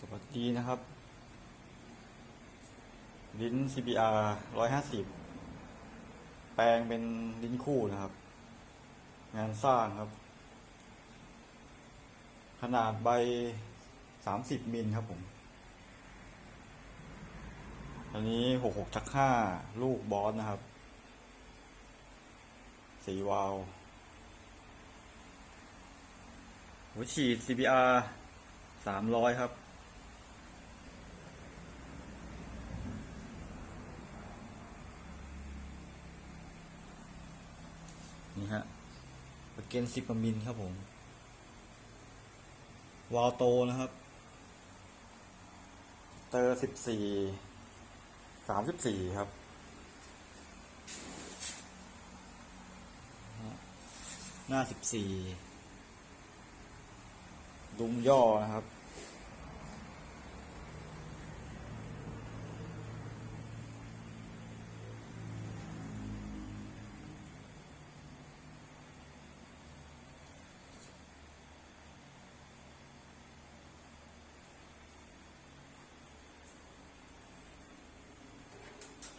สวัสดีนะครับ ลิ้น CBR ร้อยห้าสิบแปลงเป็นลิ้นคู่นะครับ งานสร้างครับ ขนาดใบสามสิบมิลครับผม อันนี้หกหกชักห้าลูกบอสนะครับ สีวาล์วหัวฉีด CBR สามร้อยครับ นี่ฮะประเกนสิบมิลครับผม วาลโตนะครับ เตอร์สิบสี่สามสิบสี่ครับหน้าสิบสี่ดุมย่อนะครับ